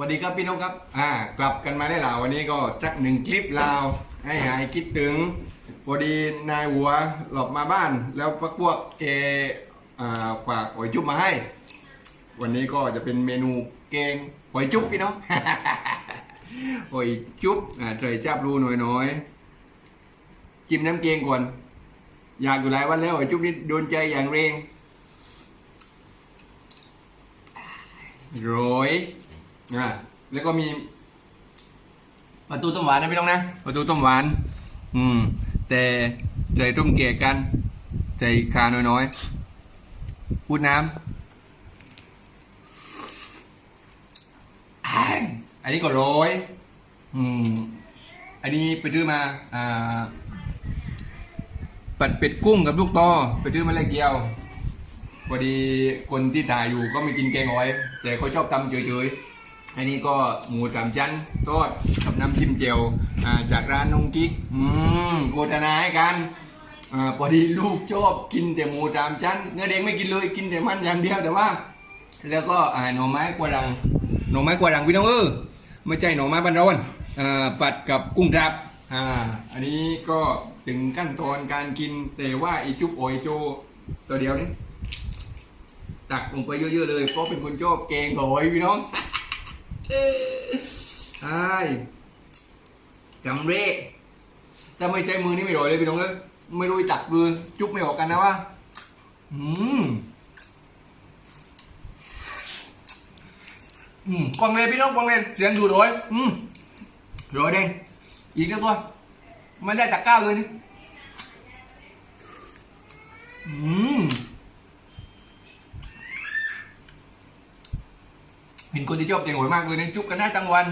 สวัสดีครับพี่น้องครับ อ่ากลับกันมาได้หล่าวันนี้ก็จักหนึ่งคลิปลาวให้หายคิดถึงพอดีนายหัวหลบมาบ้าน แล้วพักพวกแกอ่าฝากหอยจุ๊บมาให้ วันนี้ก็จะเป็นเมนูแกงหอยจุ๊บพี่น้องหอยจุ๊บใส่จับรูหน่อยๆจิ้มน้ำเกงก่อน อยากอยู่หลายวันแล้วหอยจุ๊บนี่โดนใจอย่างเร่งโรย อะแล้วก็มีประตูต้มหวานนะพี่น้องนะประตูต้มหวาน อืม แต่ใจต้มเกลียกัน ใจคาน้อยๆพูดน้ำอันนี้ก็ร้อย อืม อันนี้ไปซื้อมา อ่า ปัดเป็ดกุ้งกับลูกตอไปซื้อมาเลยเกียวพอดีคนที่ถ่ายอยู่ก็ไม่กินแกงหอย แต่เขาชอบทำเฉยๆ อันนี้ก็หมูสามชั้นทอดกับน้ำจิ้มเจียวจากร้านน้องกิ๊กอืมโฆษณาให้กันอพอดีลูกชอบกินแต่หมูสามชั้นเนื้อแดงไม่กินเลยกินแต่มันอย่างเดียวแต่ว่า แล้วก็หน่อไม้กวาดังหน่อไม้กวาดังพี่น้องเออไม่ใช่หน่อไม้บ้านราอ่าปัดกับกุ้งครับอ่าอันนี้ก็ถึงขั้นตอนการกินแต่ว่าอีจุ๊บโอยโจตัวเดียวนี้ตักลงไปเยอะๆเลยเพราะเป็นคนชอบแกงหอยพี่น้อง ใช่จำเรกถ้าไม่ใช้มือนี่ไม่รอยเลยพี่น้องเลยไม่รู้จักมือจุ๊บไม่ออกกันนะว่าอืมอืมกวางเลยพี่น้องกวางเลยเสียงดูด rồi อืม rồi đây อีกแล้วตัวไม่ได้จากก้าวเลยนี่อืม ห็นคนที่ชอบเก่งหวยมากเลยนี่จุ๊บกันได้ทั้งวัน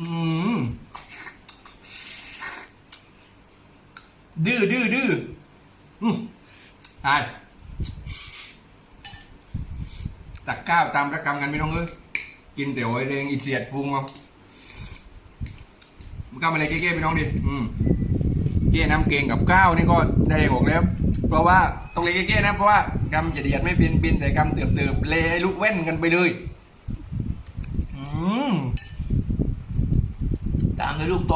อืมดื้อดื้อดื้ออืมไตักข้าวตามประกรรมกันไม่ต้องเอ้ยกินแต่หอยแดงอีเสียดพุงเอามันก็มาอะไรเก้ๆพี่น้องดิ อืมเก้น้ำเกงกับข้าวนี่ก็ได้ออกแล้ว เพราะว่าต้องเลยเก้ๆนะเพราะว่ากำจะเดียดไม่เป็นเป็นแต่กำเติบเติบๆเลยลูกเว้นกันไปเลยอืมตามเลยลูกโต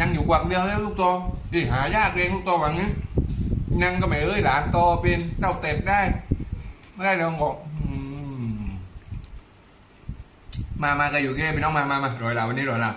ยังอยู่กวักเดียวเลยลูกโตดิหายากเลยลูกโตหวังนี้นั่งก็ไม่เอ้ยหลานโตเป็นเต้าเต็บได้ ไม่ได้เราบอกมามาก็อยู่แค่พี่น้องมามามาโรยเราวันนี้โรยเรา